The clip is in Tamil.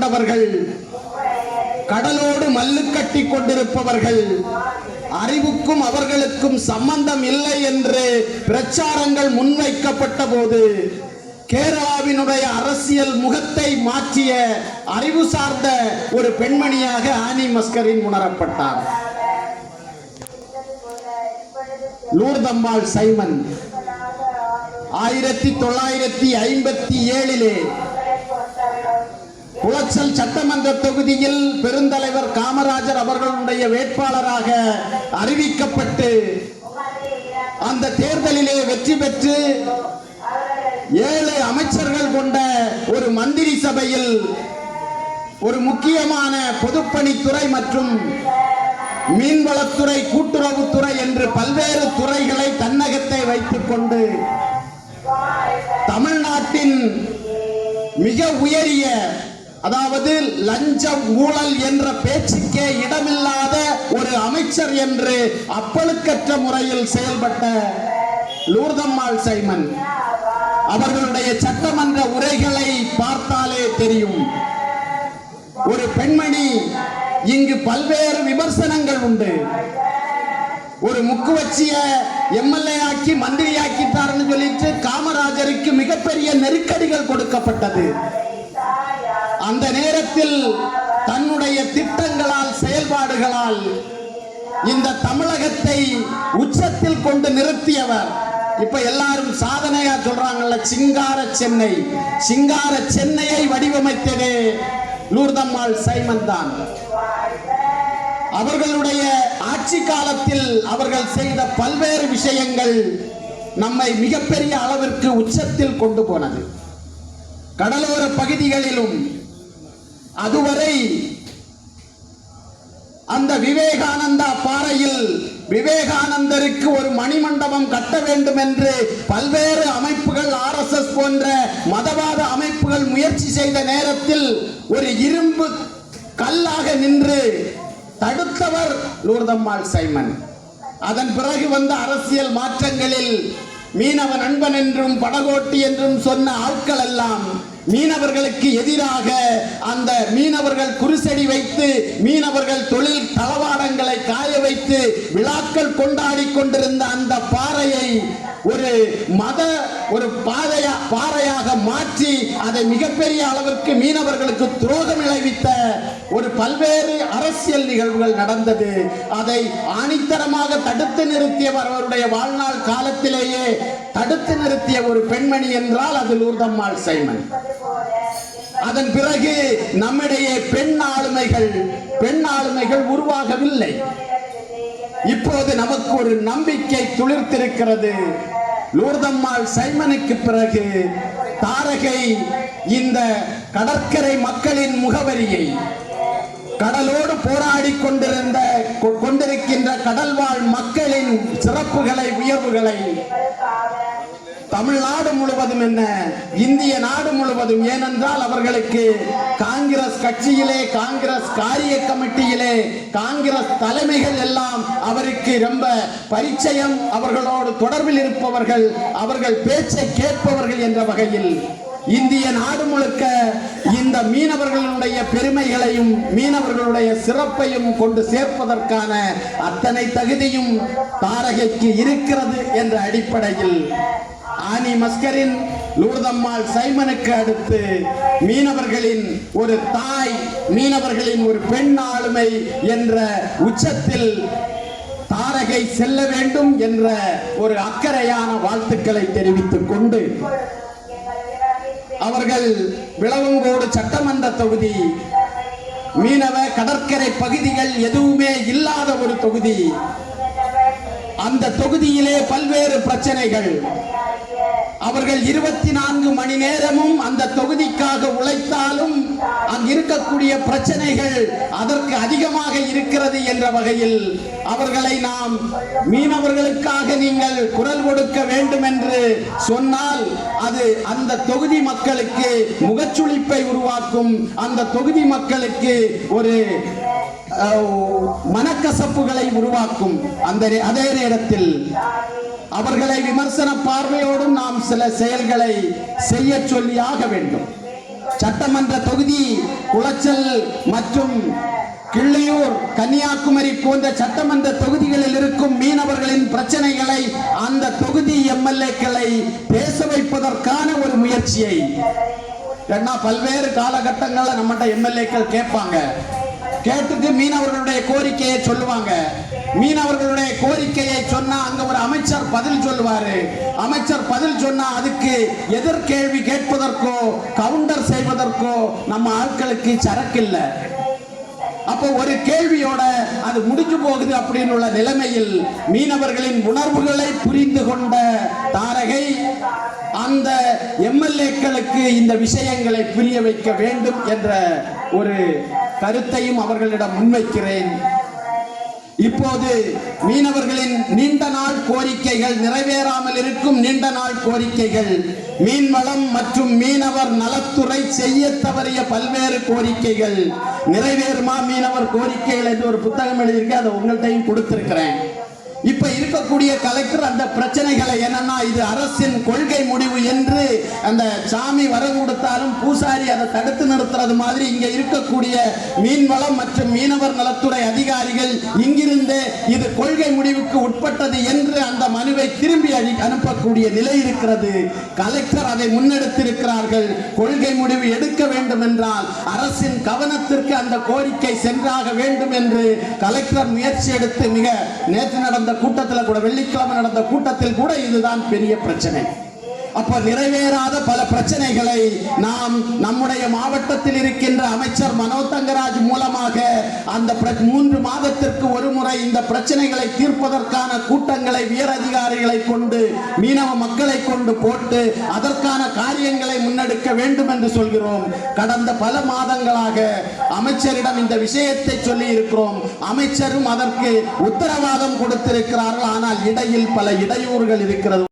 கொண்டவர்கள் கடலோடு மல்லு கட்டி கொண்டிருப்பவர்கள் அறிவுக்கும் அவர்களுக்கும் சம்பந்தம் இல்லை என்று பிரச்சாரங்கள் முன்வைக்கப்பட்ட போது கேரளாவினுடைய அரசியல் முகத்தை மாற்றிய அறிவு சார்ந்த ஒரு பெண்மணியாக ஆனி மஸ்கரின் உணரப்பட்டார். லூர்தம்பாள் சைமன் ஆயிரத்தி தொள்ளாயிரத்தி ஐம்பத்தி ஏழிலே குளச்சல் சட்டமன்ற தொகுதியில் பெருந்தலைவர் காமராஜர் அவர்களுடைய வேட்பாளராக அறிவிக்கப்பட்டு அந்த தேர்தலிலே வெற்றி பெற்று ஏழு அமைச்சர்கள் கொண்ட ஒரு மந்திரி சபையில் ஒரு முக்கியமான பொதுப்பணித்துறை மற்றும் மீன்வளத்துறை கூட்டுறவுத்துறை என்று பல்வேறு துறைகளை தன்னகத்தை வைத்துக் கொண்டு தமிழ்நாட்டின் மிக உயரிய அதாவது லஞ்சம் ஊழல் என்ற பேச்சுக்கே இடமில்லாத ஒரு அமைச்சர் என்று அப்பழுக்கற்ற முறையில் செயல்பட்ட லூர்தம்மாள் சைமன். அவர்களுடைய சட்டமன்ற உரைகளை பார்த்தாலே தெரியும். ஒரு பெண்மணி இங்கு பல்வேறு விமர்சனங்கள் உண்டு. ஒரு முக்கு வச்சிய எம்எல்ஏ ஆக்கி மந்திரி ஆக்கிட்டாருன்னு சொல்லிட்டு காமராஜருக்கு மிகப்பெரிய நெருக்கடிகள் கொடுக்கப்பட்டது. அந்த நேரத்தில் தன்னுடைய திட்டங்களால் செயல்பாடுகளால் இந்த தமிழகத்தை உச்சத்தில் கொண்டு நிறுத்தியவர். இப்ப எல்லாரும் சாதனையா சொல்றாங்கல்ல சிங்கார சென்னை. சிங்கார சென்னையை வடிவமைத்ததே லூர்தம்மாள் சைமன் தான். அவர்களுடைய ஆட்சி காலத்தில் அவர்கள் செய்த பல்வேறு விஷயங்கள் நம்மை மிகப்பெரிய அளவிற்கு உச்சத்தில் கொண்டு போனது. கடலோர பகுதிகளிலும் அதுவரை அந்த விவேகானந்தா பாறையில் விவேகானந்தருக்கு ஒரு மணிமண்டபம் கட்ட வேண்டும் என்று பல்வேறு அமைப்புகள் ஆர்எஸ்எஸ் போன்ற மதவாத அமைப்புகள் முயற்சி செய்த நேரத்தில் ஒரு இரும்பு கல்லாக நின்று தடுத்தவர் லூர்தம்மாள் சைமன். அதன் பிறகு வந்த அரசியல் மாற்றங்களில் மீனவ நண்பன் என்றும் படகோட்டி என்றும் சொன்ன ஆட்கள் எல்லாம் மீனவர்களுக்கு எதிராக அந்த மீனவர்கள் குருசடி வைத்து மீனவர்கள் தொழில் தளவாடங்களை காய வைத்து விழாக்கள் கொண்டாடி கொண்டிருந்த அந்த பாறையை ஒரு மத ஒரு பாதையா பாறையாக மாற்றி அதை மிகப்பெரிய அளவிற்கு மீனவர்களுக்கு துரோகம் விளைவித்த ஒரு பல்வேறு அரசியல் நிகழ்வுகள் நடந்தது. அதை ஆணித்தரமாக தடுத்து நிறுத்தியவர் அவருடைய வாழ்நாள் காலத்திலேயே தடுத்து நடத்திய ஒரு பெண்மணி என்றால் அது லூர்தம்மாள் சைமன். அதன் பிறகு நம்மிடையே பெண் ஆளுமைகள் பெண் ஆளுமைகள் உருவாகவில்லை. இப்போது நமக்கு ஒரு நம்பிக்கை துளிர்த்திருக்கிறது. லூர்தம்மாள் சைமனுக்கு பிறகு தாரகை இந்த கடற்கரை மக்களின் முகவரியை கடலோடு போராடி கொண்டிருந்த கொண்டிருக்கின்ற கடல்வாழ் மக்களின் சிறப்புகளை உயர்வுகளை தமிழ்நாடு முழுவதும் என்ன? இந்திய நாடு முழுவதும் ஏனென்றால் அவர்களுக்கு காங்கிரஸ் கட்சியிலே காங்கிரஸ் காரிய கமிட்டியிலே காங்கிரஸ் தலைமைகள் எல்லாம் அவருக்கு ரொம்ப பரிச்சயம். அவர்களோடு தொடர்பில் இருப்பவர்கள் அவர்கள் பேச்சை கேட்பவர்கள் என்ற வகையில் இந்திய நாடு முழுக்க இந்த மீனவர்களுடைய பெருமைகளையும் மீனவர்களுடைய சிறப்பையும் கொண்டு சேர்ப்பதற்கான அத்தனை தகுதியும் தாரகைக்கு இருக்கிறது என்ற அடிப்படையில் ஆனி மஸ்கரின் லூர்தம்மாள் சைமனுக்கு அடுத்து மீனவர்களின் ஒரு தாய் மீனவர்களின் ஒரு பெண் ஆளுமை என்ற உச்சத்தில் தாரகை செல்ல வேண்டும் என்ற ஒரு அக்கறையான வாழ்த்துக்களை தெரிவித்துக் கொண்டு அவர்கள் விளவங்கோடு சட்டமன்ற தொகுதி மீனவ கடற்கரை பகுதிகள் எதுவுமே இல்லாத ஒரு தொகுதி. அந்த தொகுதியிலே பல்வேறு பிரச்சனைகள். அவர்கள் இருபத்தி நான்கு மணி நேரமும் அந்த தொகுதிக்காக உழைத்தாலும் அங்கு இருக்கக்கூடிய பிரச்சனைகள் அதற்கு அதிகமாக இருக்கிறது என்ற வகையில் அவர்களை நாம் மீனவர்களுக்காக நீங்கள் குரல் கொடுக்க வேண்டும் என்று சொன்னால் அது அந்த தொகுதி மக்களுக்கு முகச்சுளிப்பை உருவாக்கும். அந்த தொகுதி மக்களுக்கு ஒரு மனக்கசப்புகளை உருவாக்கும். அந்த அதே நேரத்தில் அவர்களை விமர்சன பார்வையோடும் நாம் சில செயல்களை செய்ய சொல்லி ஆக வேண்டும். சட்டமன்ற தொகுதி குளச்சல் மற்றும் கிள்ளியூர் கன்னியாகுமரி போன்ற சட்டமன்ற தொகுதிகளில் இருக்கும் மீனவர்களின் பிரச்சனைகளை அந்த தொகுதி எம்எல்ஏக்களை பேச வைப்பதற்கான ஒரு முயற்சியை ஏன்னா பல்வேறு காலகட்டங்களில் நம்மகிட்ட எம்எல்ஏக்கள் கேட்பாங்க. கேட்டுட்டு மீனவர்களுடைய கோரிக்கையை சொல்லுவாங்க. மீனவர்களுடைய கோரிக்கையை சொன்னா அங்க ஒரு அமைச்சர் பதில் சொல்லுவாரு. அமைச்சர் பதில் சொன்னா அதுக்கு எதிர்கேள்வி கேட்பதற்கோ கவுண்டர் செய்வதற்கோ நம்ம ஆட்களுக்கு சரக்கு இல்லை அப்போ ஒரு கேள்வியோட அது முடிஞ்சு போகுது அப்படின்னு உள்ள நிலைமையில் மீனவர்களின் உணர்வுகளை புரிந்து கொண்ட தாரகை அந்த எம்எல்ஏக்களுக்கு இந்த விஷயங்களை புரிய வைக்க வேண்டும் என்ற ஒரு கருத்தையும் அவர்களிடம் முன்வைக்கிறேன். இப்போது மீனவர்களின் நீண்ட நாள் கோரிக்கைகள் நிறைவேறாமல் இருக்கும் நீண்ட நாள் கோரிக்கைகள். மீன்வளம் மற்றும் மீனவர் நலத்துறை செய்ய தவறிய பல்வேறு கோரிக்கைகள். நிறைவேறுமா மீனவர் கோரிக்கைகள் என்று ஒரு புத்தகம் எழுதியிருக்கேன் அதை உங்கள்கிட்டையும் கொடுத்திருக்கிறேன். இப்ப இருக்கக்கூடிய கலெக்டர் அந்த பிரச்சனைகளை என்னன்னா இது அரசின் கொள்கை முடிவு என்று அந்த சாமி வரம் கொடுத்தாலும் பூசாரி அதை தடுத்து நிறுத்துறது மாதிரி இங்க இருக்கக்கூடிய மீன்வளம் மற்றும் மீனவர் நலத்துறை அதிகாரிகள் இங்கிருந்து இது கொள்கை முடிவுக்கு உட்பட்டது என்று அந்த மனுவை திரும்பி அழி- அனுப்பக்கூடிய நிலை இருக்கிறது. கலெக்டர் அதை முன்னெடுத்திருக்கிறார்கள். கொள்கை முடிவு எடுக்க வேண்டும் என்றால் அரசின் கவனத்திற்கு அந்த கோரிக்கை சென்றாக வேண்டும் என்று கலெக்டர் முயற்சி எடுத்து மிக நேற்று நடந்த கூட்டத்தில் கூட வெள்ளிக்கிழமை நடந்த கூட்டத்தில் கூட இதுதான் பெரிய பிரச்சனை. அப்ப நிறைவேறாத பல பிரச்சனைகளை நாம் நம்முடைய மாவட்டத்தில் இருக்கின்ற அமைச்சர் மனோ தங்கராஜ் மூலமாக அந்த மூன்று மாதத்திற்கு ஒரு முறை இந்த பிரச்சனைகளை தீர்ப்பதற்கான கூட்டங்களை உயர் அதிகாரிகளை கொண்டு மீனவ மக்களை கொண்டு போட்டு அதற்கான காரியங்களை முன்னெடுக்க வேண்டும் என்று சொல்கிறோம். கடந்த பல மாதங்களாக அமைச்சரிடம் இந்த விஷயத்தை சொல்லி இருக்கிறோம் அமைச்சரும் அதற்கு உத்தரவாதம் கொடுத்திருக்கிறார்கள். ஆனால் இடையில் பல இடையூறுகள் இருக்கிறது.